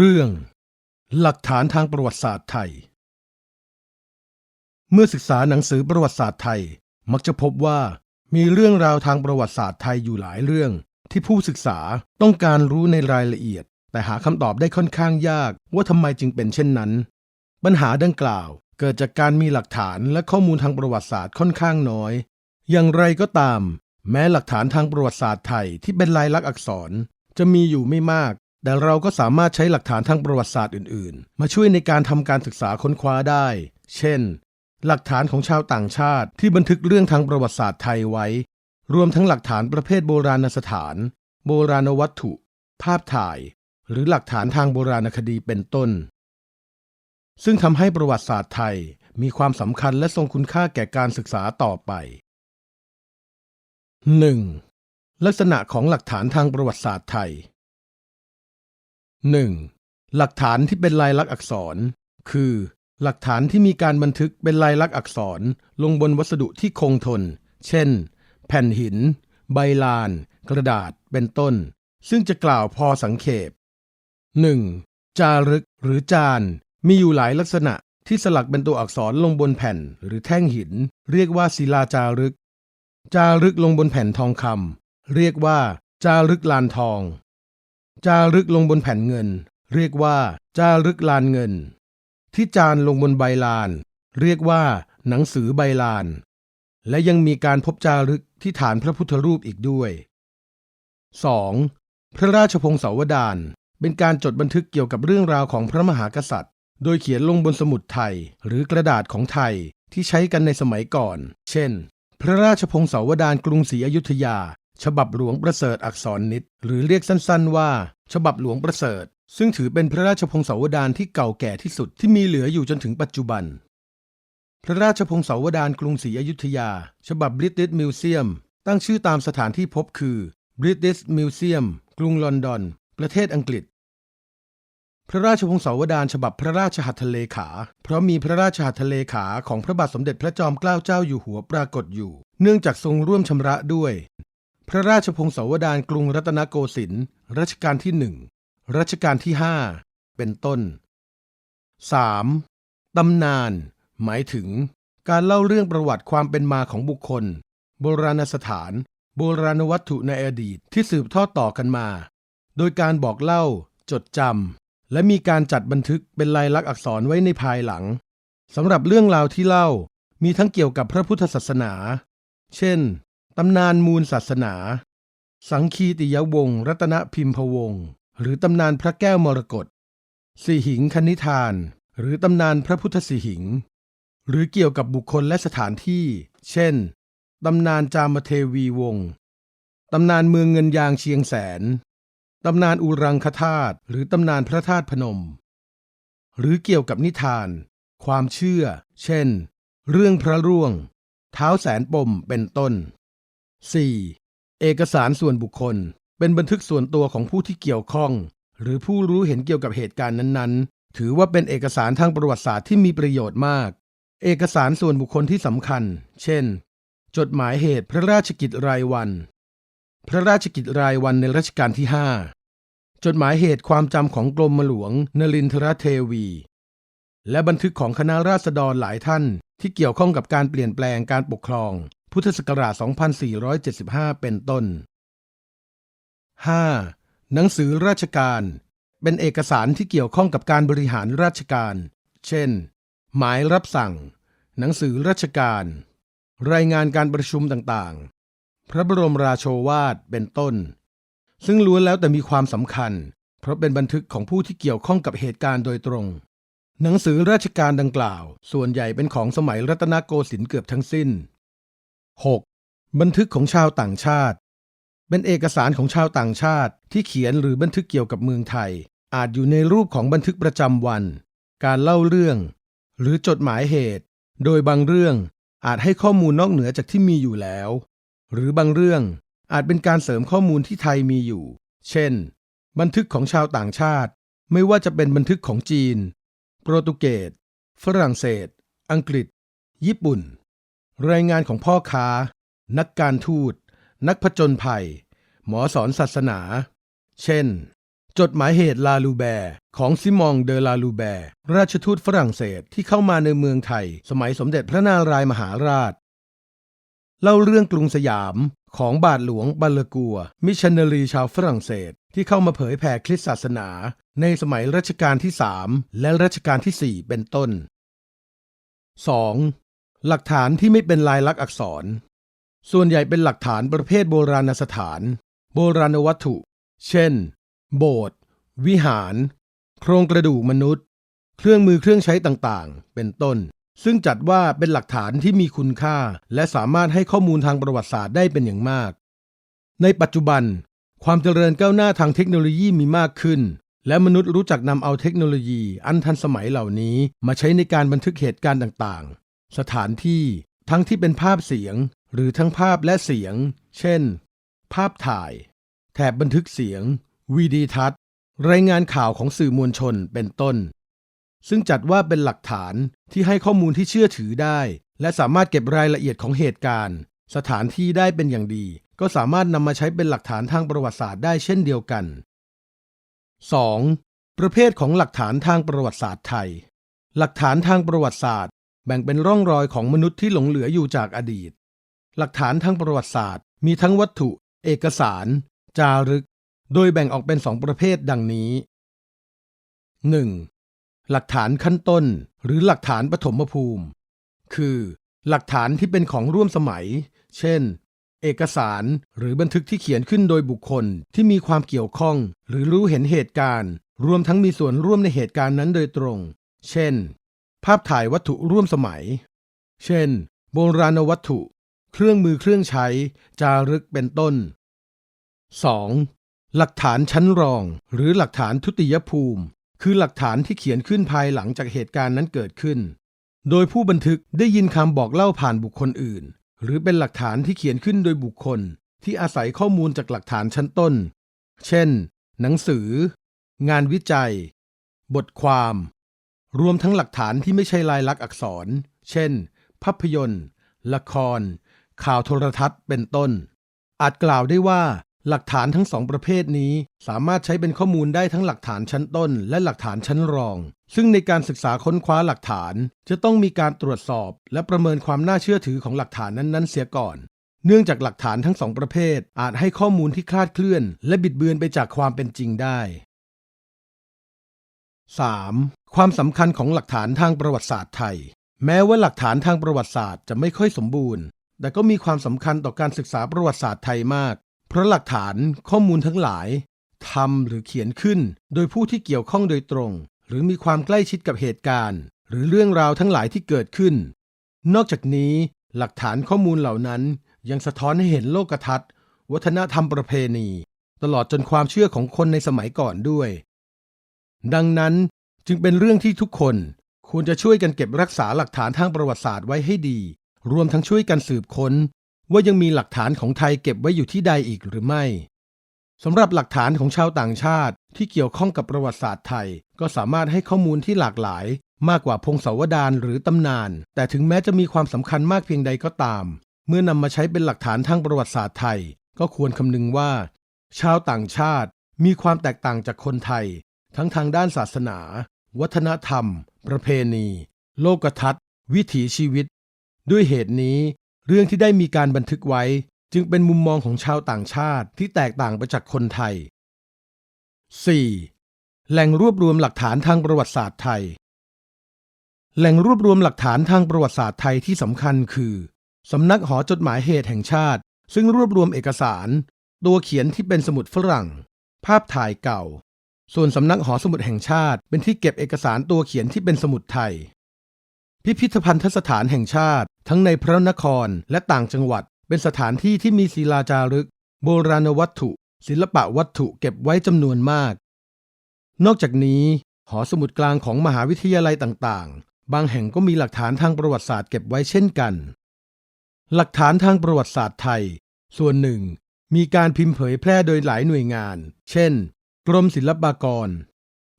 เรื่อง หลักฐานทางประวัติศาสตร์ไทย เมื่อศึกษาหนังสือประวัติศาสตร์ไทย มักจะพบว่ามีเรื่องราวทางประวัติศาสตร์ไทยอยู่หลายเรื่อง ที่ผู้ศึกษาต้องการรู้ในรายละเอียด แต่หาคำตอบได้ค่อนข้างยากว่าทำไมจึงเป็นเช่นนั้น ปัญหาดังกล่าวเกิดจากการมีหลักฐานและข้อมูลทางประวัติศาสตร์ค่อนข้างน้อย อย่างไรก็ตาม แม้หลักฐานทางประวัติศาสตร์ไทยที่เป็นลายลักษณ์อักษรจะมีอยู่ไม่มาก แต่เราก็สามารถใช้หลักฐานทางประวัติศาสตร์อื่น ๆ มาช่วยในการทำการศึกษาค้นคว้าได้ เช่น หลักฐานของชาวต่างชาติที่บันทึกเรื่องทางประวัติศาสตร์ไทยไว้ รวมทั้งหลักฐานประเภทโบราณสถาน โบราณวัตถุ ภาพถ่าย หรือหลักฐานทางโบราณคดีเป็นต้น ซึ่งทำให้ประวัติศาสตร์ไทยมีความสำคัญและทรงคุณค่าแก่การศึกษาต่อไป 1. ลักษณะของหลักฐานทางประวัติศาสตร์ไทย 1. หลักฐานที่เป็นลายลักษณ์อักษร คือ หลักฐานที่มีการบันทึกเป็นลายลักษณ์อักษรลงบนวัสดุที่คงทน เช่น แผ่นหิน ใบลาน กระดาษ เป็นต้น ซึ่งจะกล่าวพอสังเขป 1. จารึกหรือจาน มีอยู่หลายลักษณะที่สลักเป็นตัวอักษรลงบนแผ่นหรือแท่งหิน เรียกว่าศิลาจารึก จารึกลงบนแผ่นทองคำเรียกว่า จารึกลานทอง จารึกลงบนแผ่นเงิน เรียกว่า จารึกลานเงิน ที่จานลงบนใบลาน เรียกว่า หนังสือใบลาน และยังมีการพบจารึกที่ฐานพระพุทธรูปอีกด้วย 2. พระราชพงศาวดารเป็นการจดบันทึกเกี่ยวกับเรื่องราวของพระมหากษัตริย์ โดยเขียนลงบนสมุดไทย หรือกระดาษของไทยที่ใช้กันในสมัยก่อน เช่น พระราชพงศาวดารกรุงศรีอยุธยา ฉบับหลวงประเสริฐอักษรนิดหรือเรียกสั้นๆว่า ฉบับหลวงประเสริฐ ซึ่งถือเป็นพระราชพงศาวดารที่เก่าแก่ที่สุดที่มีเหลืออยู่จนถึงปัจจุบัน พระราชพงศาวดารกรุงศรีอยุธยา ฉบับ British Museum ตั้งชื่อตามสถานที่พบคือ British Museum กรุงลอนดอน ประเทศอังกฤษ พระราชพงศาวดารฉบับพระราชหัตถเลขา เพราะมีพระราชหัตถเลขาของพระบาทสมเด็จพระจอมเกล้าเจ้าอยู่หัวปรากฏอยู่ เนื่องจากทรงร่วมชำระด้วย พระราชพงศาวดารกรุงรัตนโกสินทร์รัชกาลที่หนึ่งรัชกาลที่ห้าเป็นต้น 3. ตำนาน หมายถึง การเล่าเรื่องประวัติความเป็นมาของบุคคล โบราณสถาน โบราณวัตถุในอดีตที่สืบทอดต่อกันมา โดยการบอกเล่า จดจำและมีการจัดบันทึกเป็นลายลักษณ์อักษรไว้ในภายหลังสำหรับเรื่องราวที่เล่ามีทั้งเกี่ยวกับพระพุทธศาสนา เช่น ตำนานมูลศาสนา สังคีติยวงศ์รัตนพิมพวงศ์หรือตำนานพระแก้วมรกตสีหิงคณิธาน หรือตำนานพระพุทธสีหิง หรือเกี่ยวกับบุคคลและสถานที่ เช่น ตำนานจามเทวีวงศ์ตำนานเมืองเงินยางเชียงแสน ตำนานอุรังคธาตุหรือตำนานพระธาตุพนม หรือเกี่ยวกับนิทาน ความเชื่อ เช่น เรื่องพระร่วง เท้าแสนปมเป็นต้น 4. เอกสารส่วนบุคคล เป็นบันทึกส่วนตัวของผู้ที่เกี่ยวข้อง หรือผู้รู้เห็นเกี่ยวกับเหตุการณ์นั้นๆ ถือว่าเป็นเอกสารทางประวัติศาสตร์ที่มีประโยชน์มาก เอกสารส่วนบุคคลที่สำคัญ เช่น จดหมายเหตุพระราชกิจรายวัน พระราชกิจรายวันในรัชกาลที่ 5 จดหมายเหตุความจำของกรมหลวงนลินทรเทวี และบันทึกของคณะราษฎรหลายท่านที่เกี่ยวข้องกับการเปลี่ยนแปลงการปกครอง พุทธศักราช 2475 เป็นต้น 5. หนังสือราชการ เป็นเอกสารที่เกี่ยวข้องกับการบริหารราชการ เช่น หมายรับสั่ง หนังสือราชการ รายงานการประชุมต่างๆ พระบรมราโชวาทเป็นต้น ซึ่งล้วนแล้วแต่มีความสำคัญ เพราะเป็นบันทึกของผู้ที่เกี่ยวข้องกับเหตุการณ์โดยตรง หนังสือราชการดังกล่าว ส่วนใหญ่เป็นของสมัยรัตนโกสินทร์เกือบทั้งสิ้น 6. บันทึกของชาวต่างชาติ เป็นเอกสารของชาวต่างชาติที่เขียนหรือบันทึกเกี่ยวกับเมืองไทย อาจอยู่ในรูปของบันทึกประจำวัน การเล่าเรื่อง หรือจดหมายเหตุ โดยบางเรื่องอาจให้ข้อมูลนอกเหนือจากที่มีอยู่แล้ว หรือบางเรื่องอาจเป็นการเสริมข้อมูลที่ไทยมีอยู่ เช่น บันทึกของชาวต่างชาติ ไม่ว่าจะเป็นบันทึกของจีน โปรตุเกส ฝรั่งเศส อังกฤษ ญี่ปุ่น รายงานของพ่อค้า นักการทูต นักผจญภัย หมอสอนศาสนา เช่น จดหมายเหตุลาลูแบร์ของซิมองเดอลาลูแบร์ราชทูตฝรั่งเศสที่เข้ามาในเมืองไทย สมัยสมเด็จพระนารายมหาราช เล่าเรื่องกรุงสยามของบาทหลวงบัลลกัว มิชันนารีชาวฝรั่งเศสที่เข้ามาเผยแผ่คริสตศาสนา ในสมัยรัชกาลที่3และรัชกาลที่4เป็นต้น 2. หลักฐานที่ไม่เป็นลายลักษณ์อักษร ส่วนใหญ่เป็นหลักฐานประเภทโบราณสถาน โบราณวัตถุ เช่น โบสถ์วิหาร โครงกระดูกมนุษย์ เครื่องมือเครื่องใช้ต่างๆ เป็นต้น ซึ่งจัดว่าเป็นหลักฐานที่มีคุณค่า และสามารถให้ข้อมูลทางประวัติศาสตร์ได้เป็นอย่างมาก ในปัจจุบัน ความเจริญก้าวหน้าทางเทคโนโลยีมีมากขึ้น และมนุษย์รู้จักนำเอาเทคโนโลยี อันทันสมัยเหล่านี้ มาใช้ในการบันทึกเหตุการณ์ต่างๆ สถานที่ทั้งที่เป็นภาพเสียงหรือทั้งภาพและเสียง เช่น ภาพถ่าย แถบบันทึกเสียง วีดีทัศน์ รายงานข่าวของสื่อมวลชนเป็นต้น ซึ่งจัดว่าเป็นหลักฐานที่ให้ข้อมูลที่เชื่อถือได้ และสามารถเก็บรายละเอียดของเหตุการณ์ สถานที่ได้เป็นอย่างดี ก็สามารถนำมาใช้เป็นหลักฐานทางประวัติศาสตร์ได้เช่นเดียวกัน 2. ประเภทของหลักฐานทางประวัติศาสตร์ไทย หลักฐานทางประวัติศาสตร์ แบ่งเป็นร่องรอยของมนุษย์ที่หลงเหลืออยู่จากอดีต หลักฐานทางประวัติศาสตร์ มีทั้งวัตถุ เอกสาร จารึก โดยแบ่งออกเป็นสองประเภทดังนี้ 1. หลักฐานขั้นต้น หรือหลักฐานปฐมภูมิ คือ หลักฐานที่เป็นของร่วมสมัย เช่น เอกสารหรือบันทึกที่เขียนขึ้นโดยบุคคลที่มีความเกี่ยวข้อง หรือรู้เห็นเหตุการณ์ รวมทั้งมีส่วนร่วมในเหตุการณ์นั้นโดยตรง เช่น ภาพถ่ายวัตถุร่วมสมัย เช่น โบราณวัตถุ เครื่องมือเครื่องใช้ จารึกเป็นต้น 2. หลักฐานชั้นรอง หรือหลักฐานทุติยภูมิ คือหลักฐานที่เขียนขึ้นภายหลังจากเหตุการณ์นั้นเกิดขึ้น โดยผู้บันทึกได้ยินคำบอกเล่าผ่านบุคคลอื่น หรือเป็นหลักฐานที่เขียนขึ้นโดยบุคคล ที่อาศัยข้อมูลจากหลักฐานชั้นต้น เช่น หนังสือ งานวิจัย บทความ รวมทั้งหลักฐานที่ไม่ใช่ลายลักษณ์อักษร เช่น ภาพยนตร์ ละคร ข่าวโทรทัศน์เป็นต้น อาจกล่าวได้ว่า หลักฐานทั้งสองประเภทนี้ สามารถใช้เป็นข้อมูลได้ทั้งหลักฐานชั้นต้น และหลักฐานชั้นรอง ซึ่งในการศึกษาค้นคว้าหลักฐาน จะต้องมีการตรวจสอบ และประเมินความน่าเชื่อถือของหลักฐานนั้นๆ เสียก่อนเนื่องจากหลักฐานทั้งสองประเภท อาจให้ข้อมูลที่คลาดเคลื่อน และบิดเบือนไปจากความเป็นจริงได้ 3. ความสำคัญของหลักฐานทางประวัติศาสตร์ไทย แม้ว่าหลักฐานทางประวัติศาสตร์จะไม่ค่อยสมบูรณ์ แต่ก็มีความสำคัญต่อการศึกษาประวัติศาสตร์ไทยมาก เพราะหลักฐานข้อมูลทั้งหลายทำหรือเขียนขึ้น โดยผู้ที่เกี่ยวข้องโดยตรง หรือมีความใกล้ชิดกับเหตุการณ์ หรือเรื่องราวทั้งหลายที่เกิดขึ้น นอกจากนี้ หลักฐานข้อมูลเหล่านั้น ยังสะท้อนให้เห็นโลกทัศน์ วัฒนธรรมประเพณี ตลอดจนความเชื่อของคนในสมัยก่อนด้วย ดังนั้นจึงเป็นเรื่องที่ทุกคนควรจะช่วยกันเก็บรักษาหลักฐานทางประวัติศาสตร์ไว้ให้ดี รวมทั้งช่วยกันสืบค้น ว่ายังมีหลักฐานของไทยเก็บไว้อยู่ที่ใดอีกหรือไม่สำหรับหลักฐานของชาวต่างชาติที่เกี่ยวข้องกับประวัติศาสตร์ไทย ก็สามารถให้ข้อมูลที่หลากหลาย มากกว่าพงศาวดารหรือตำนาน แต่ถึงแม้จะมีความสำคัญมากเพียงใดก็ตาม เมื่อนำมาใช้เป็นหลักฐานทางประวัติศาสตร์ไทย ก็ควรคำนึงว่า ชาวต่างชาติมีความแตกต่างจากคนไทย ทั้งทางด้านศาสนา วัฒนธรรม ประเพณี โลกทัศน์ วิถีชีวิต ด้วยเหตุนี้ เรื่องที่ได้มีการบันทึกไว้จึงเป็นมุมมองของชาวต่างชาติที่แตกต่างไปจากคนไทย 4. แหล่งรวบรวมหลักฐานทางประวัติศาสตร์ไทย แหล่งรวบรวมหลักฐานทางประวัติศาสตร์ไทยที่สำคัญคือสำนักหอจดหมายเหตุแห่งชาติ ซึ่งรวบรวมเอกสาร ตัวเขียนที่เป็นสมุดฝรั่ง ภาพถ่ายเก่า ส่วนสำนักหอสมุดแห่งชาติ เป็นที่เก็บเอกสารตัวเขียนที่เป็นสมุดไทย พิพิธภัณฑสถานแห่งชาติ ทั้งในพระนครและต่างจังหวัด เป็นสถานที่ที่มีศิลาจารึก โบราณวัตถุ ศิลปะวัตถุเก็บไว้จำนวนมาก นอกจากนี้ หอสมุดกลางของมหาวิทยาลัยต่างๆ บางแห่งก็มีหลักฐานทางประวัติศาสตร์เก็บไว้เช่นกัน หลักฐานทางประวัติศาสตร์ไทย ส่วนหนึ่งมีการพิมพ์เผยแพร่โดยหลายหน่วยงาน เช่น กรมศิลปากร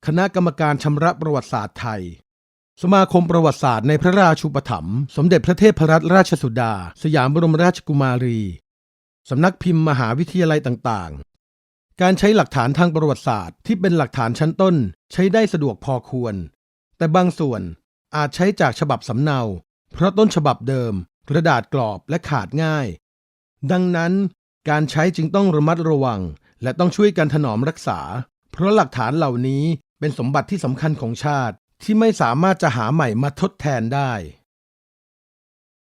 คณะกรรมการชำระประวัติศาสตร์ไทย สมาคมประวัติศาสตร์ในพระราชูปถัมภ์สมเด็จพระเทพรัตนราชสุดา สยามบรมราชกุมารี สำนักพิมพ์มหาวิทยาลัยต่างๆ การใช้หลักฐานทางประวัติศาสตร์ที่เป็นหลักฐานชั้นต้นใช้ได้สะดวกพอควร แต่บางส่วนอาจใช้จากฉบับสำเนา เพราะต้นฉบับเดิม กระดาษกรอบและขาดง่าย ดังนั้นการใช้จึงต้องระมัดระวัง และต้องช่วยกันถนอมรักษา เพราะหลักฐานเหล่านี้เป็นสมบัติที่สำคัญของชาติที่ไม่สามารถจะหาใหม่มาทดแทนได้